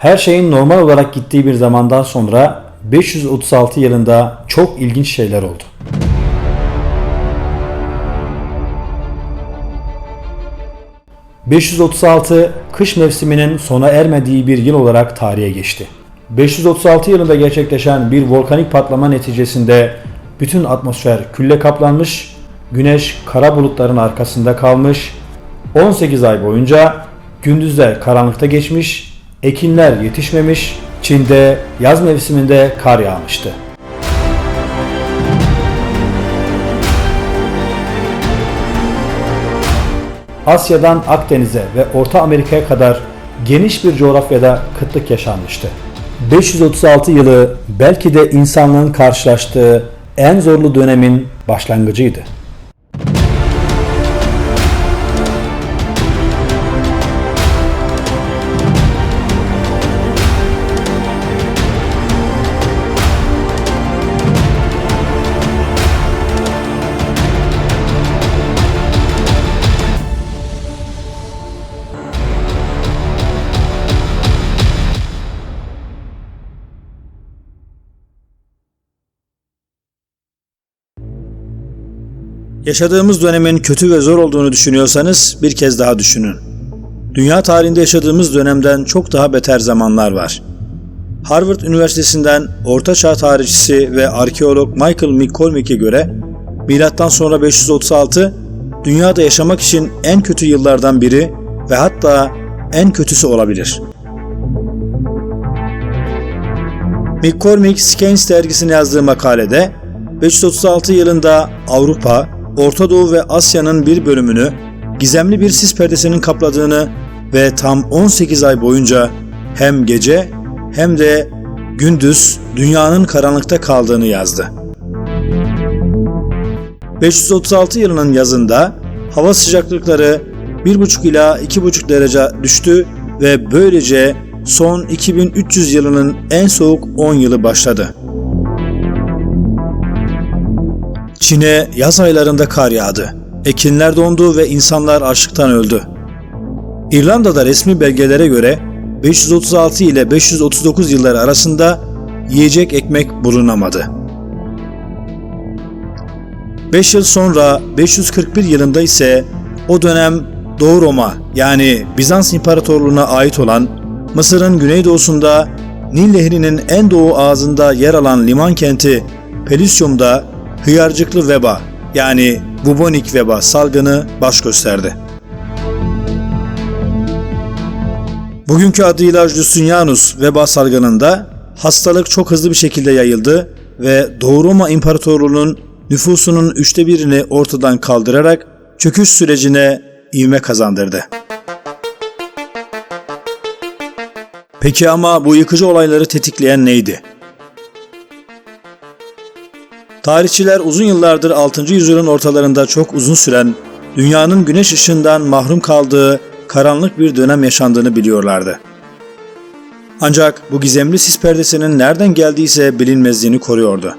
Her şeyin normal olarak gittiği bir zamandan sonra 536 yılında çok ilginç şeyler oldu. ...536 kış mevsiminin sona ermediği bir yıl olarak tarihe geçti. 536 yılında gerçekleşen bir volkanik patlama neticesinde bütün atmosfer külle kaplanmış, güneş kara bulutların arkasında kalmış, 18 ay boyunca gündüzler karanlıkta geçmiş, ekinler yetişmemiş, Çin'de yaz mevsiminde kar yağmıştı. Asya'dan Akdeniz'e ve Orta Amerika'ya kadar geniş bir coğrafyada kıtlık yaşanmıştı. 536 yılı belki de insanlığın karşılaştığı en zorlu dönemin başlangıcıydı. Yaşadığımız dönemin kötü ve zor olduğunu düşünüyorsanız bir kez daha düşünün. Dünya tarihinde yaşadığımız dönemden çok daha beter zamanlar var. Harvard Üniversitesi'nden Orta Çağ tarihçisi ve arkeolog Michael McCormick'e göre milattan sonra 536 dünyada yaşamak için en kötü yıllardan biri ve hatta en kötüsü olabilir. McCormick Science dergisine yazdığı makalede 536 yılında Avrupa, Orta Doğu ve Asya'nın bir bölümünü gizemli bir sis perdesinin kapladığını ve tam 18 ay boyunca hem gece hem de gündüz dünyanın karanlıkta kaldığını yazdı. 536 yılının yazında hava sıcaklıkları 1,5 ila 2,5 derece düştü ve böylece son 2300 yılının en soğuk 10 yılı başladı. Çin'e yaz aylarında kar yağdı. Ekinler dondu ve insanlar açlıktan öldü. İrlanda'da resmi belgelere göre 536 ile 539 yılları arasında yiyecek ekmek bulunamadı. 5 yıl sonra 541 yılında ise o dönem Doğu Roma yani Bizans İmparatorluğu'na ait olan Mısır'ın güneydoğusunda Nil Nehri'nin en doğu ağzında yer alan liman kenti Pelusium'da hıyarcıklı veba yani bubonik veba salgını baş gösterdi. Bugünkü adıyla Justinianus veba salgınında hastalık çok hızlı bir şekilde yayıldı ve Doğu Roma İmparatorluğu'nun nüfusunun üçte birini ortadan kaldırarak çöküş sürecine ivme kazandırdı. Peki ama bu yıkıcı olayları tetikleyen neydi? Tarihçiler uzun yıllardır 6. yüzyılın ortalarında çok uzun süren, dünyanın güneş ışığından mahrum kaldığı karanlık bir dönem yaşandığını biliyorlardı. Ancak bu gizemli sis perdesinin nereden geldiyse bilinmezliğini koruyordu.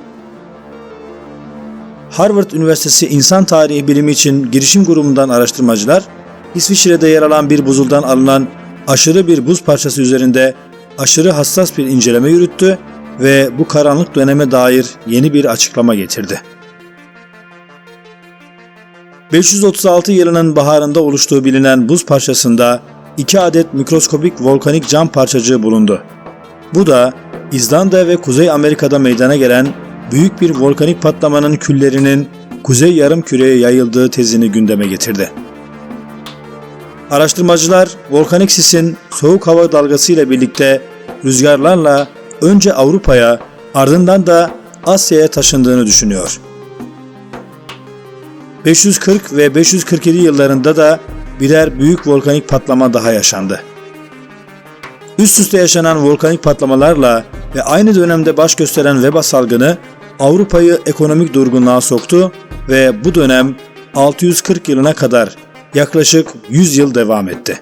Harvard Üniversitesi İnsan Tarihi Bilimi için girişim grubundan araştırmacılar, İsviçre'de yer alan bir buzuldan alınan aşırı bir buz parçası üzerinde aşırı hassas bir inceleme yürüttü ve bu karanlık döneme dair yeni bir açıklama getirdi. 536 yılının baharında oluştuğu bilinen buz parçasında iki adet mikroskobik volkanik cam parçacığı bulundu. Bu da İzlanda ve Kuzey Amerika'da meydana gelen büyük bir volkanik patlamanın küllerinin kuzey yarım küreye yayıldığı tezini gündeme getirdi. Araştırmacılar volkanik sisin soğuk hava dalgası ile birlikte rüzgarlarla önce Avrupa'ya ardından da Asya'ya taşındığını düşünüyor. 540 ve 547 yıllarında da birer büyük volkanik patlama daha yaşandı. Üst üste yaşanan volkanik patlamalarla ve aynı dönemde baş gösteren veba salgını Avrupa'yı ekonomik durgunluğa soktu ve bu dönem 640 yılına kadar yaklaşık 100 yıl devam etti.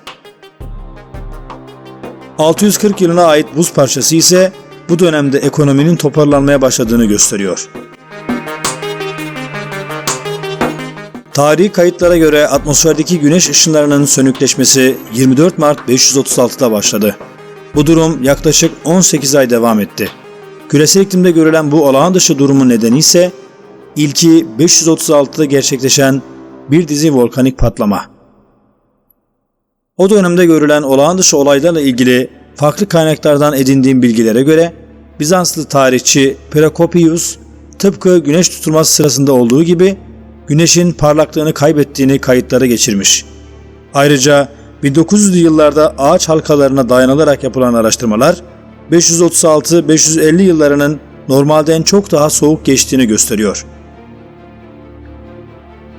640 yılına ait buz parçası ise bu dönemde ekonominin toparlanmaya başladığını gösteriyor. Tarihi kayıtlara göre atmosferdeki güneş ışınlarının sönükleşmesi 24 Mart 536'da başladı. Bu durum yaklaşık 18 ay devam etti. Küresel iklimde görülen bu olağan dışı durumun nedeni ise ilki 536'da gerçekleşen bir dizi volkanik patlama. O dönemde görülen olağan dışı olaylarla ilgili farklı kaynaklardan edindiğim bilgilere göre Bizanslı tarihçi Prokopius tıpkı güneş tutulması sırasında olduğu gibi güneşin parlaklığını kaybettiğini kayıtlara geçirmiş. Ayrıca 1900'lü yıllarda ağaç halkalarına dayanılarak yapılan araştırmalar 536-550 yıllarının normalden çok daha soğuk geçtiğini gösteriyor.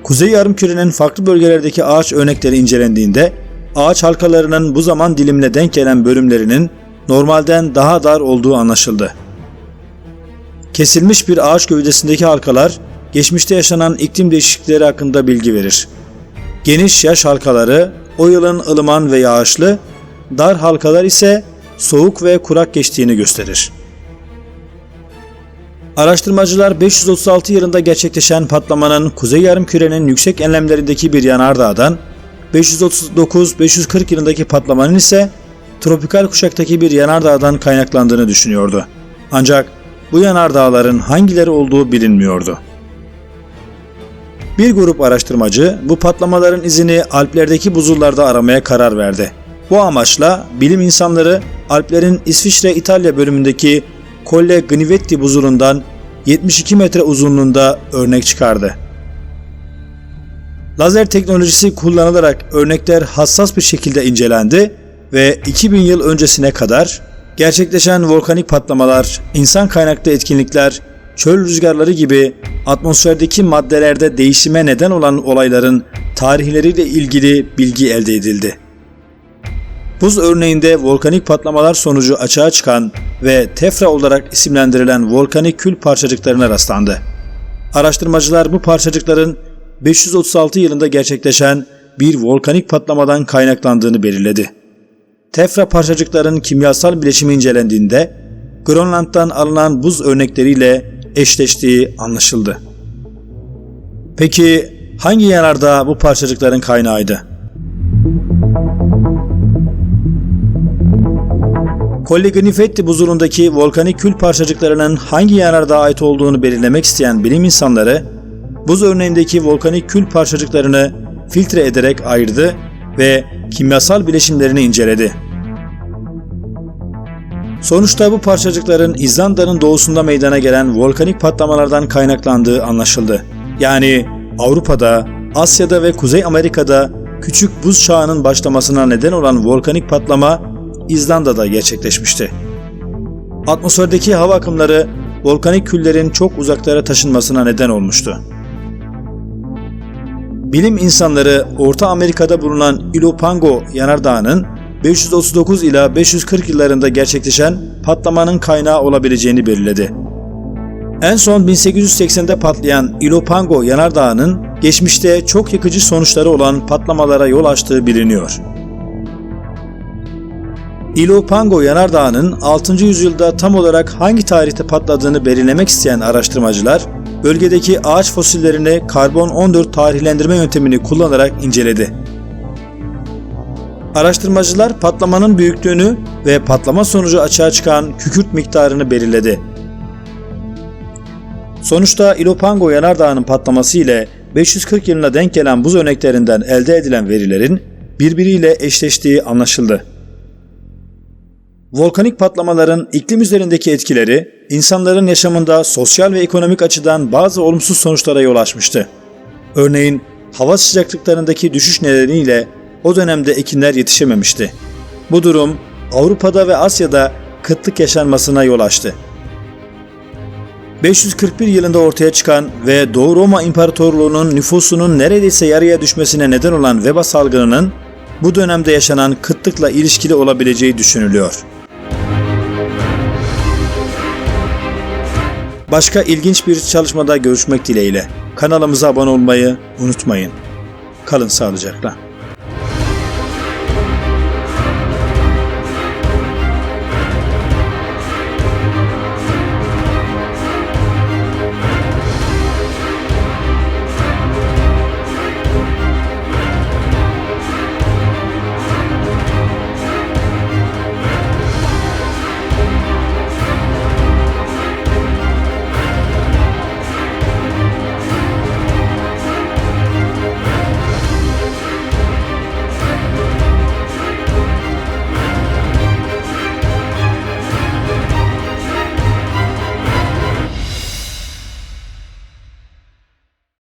Kuzey yarımkürenin farklı bölgelerdeki ağaç örnekleri incelendiğinde ağaç halkalarının bu zaman dilimine denk gelen bölümlerinin normalden daha dar olduğu anlaşıldı. Kesilmiş bir ağaç gövdesindeki halkalar geçmişte yaşanan iklim değişiklikleri hakkında bilgi verir. Geniş yaş halkaları o yılın ılıman ve yağışlı, dar halkalar ise soğuk ve kurak geçtiğini gösterir. Araştırmacılar 536 yılında gerçekleşen patlamanın Kuzey Yarımküre'nin yüksek enlemlerindeki bir yanardağdan, 539-540 yılındaki patlamanın ise tropikal kuşaktaki bir yanardağdan kaynaklandığını düşünüyordu. Ancak bu yanardağların hangileri olduğu bilinmiyordu. Bir grup araştırmacı bu patlamaların izini Alplerdeki buzullarda aramaya karar verdi. Bu amaçla bilim insanları Alplerin İsviçre-İtalya bölümündeki Colle Gnivetti buzulundan 72 metre uzunluğunda örnek çıkardı. Lazer teknolojisi kullanılarak örnekler hassas bir şekilde incelendi ve 2000 yıl öncesine kadar gerçekleşen volkanik patlamalar, insan kaynaklı etkinlikler, çöl rüzgarları gibi atmosferdeki maddelerde değişime neden olan olayların tarihleriyle ilgili bilgi elde edildi. Buz örneğinde volkanik patlamalar sonucu açığa çıkan ve tefra olarak isimlendirilen volkanik kül parçacıklarına rastlandı. Araştırmacılar bu parçacıkların 536 yılında gerçekleşen bir volkanik patlamadan kaynaklandığını belirledi. Tefra parçacıkların kimyasal bileşimi incelendiğinde Grönland'dan alınan buz örnekleriyle eşleştiği anlaşıldı. Peki hangi yanardağ bu parçacıkların kaynağıydı? Colleganifetti buzulundaki volkanik kül parçacıklarının hangi yanardağa ait olduğunu belirlemek isteyen bilim insanları, buz örneğindeki volkanik kül parçacıklarını filtre ederek ayırdı ve kimyasal bileşimlerini inceledi. Sonuçta bu parçacıkların İzlanda'nın doğusunda meydana gelen volkanik patlamalardan kaynaklandığı anlaşıldı. Yani Avrupa'da, Asya'da ve Kuzey Amerika'da küçük buz çağının başlamasına neden olan volkanik patlama İzlanda'da gerçekleşmişti. Atmosferdeki hava akımları volkanik küllerin çok uzaklara taşınmasına neden olmuştu. Bilim insanları Orta Amerika'da bulunan Ilopango yanardağının 539 ila 540 yıllarında gerçekleşen patlamanın kaynağı olabileceğini belirledi. En son 1880'de patlayan Ilopango yanardağının geçmişte çok yıkıcı sonuçları olan patlamalara yol açtığı biliniyor. Ilopango yanardağının 6. yüzyılda tam olarak hangi tarihte patladığını belirlemek isteyen araştırmacılar, bölgedeki ağaç fosillerini karbon-14 tarihlendirme yöntemini kullanarak inceledi. Araştırmacılar patlamanın büyüklüğünü ve patlama sonucu açığa çıkan kükürt miktarını belirledi. Sonuçta Ilopango yanardağının patlaması ile 540 yılına denk gelen buz örneklerinden elde edilen verilerin birbiriyle eşleştiği anlaşıldı. Volkanik patlamaların iklim üzerindeki etkileri insanların yaşamında sosyal ve ekonomik açıdan bazı olumsuz sonuçlara yol açmıştı. Örneğin hava sıcaklıklarındaki düşüş nedeniyle o dönemde ekinler yetişememişti. Bu durum Avrupa'da ve Asya'da kıtlık yaşanmasına yol açtı. 541 yılında ortaya çıkan ve Doğu Roma İmparatorluğu'nun nüfusunun neredeyse yarıya düşmesine neden olan veba salgınının bu dönemde yaşanan kıtlıkla ilişkili olabileceği düşünülüyor. Başka ilginç bir çalışmada görüşmek dileğiyle. Kanalımıza abone olmayı unutmayın. Kalın sağlıcakla.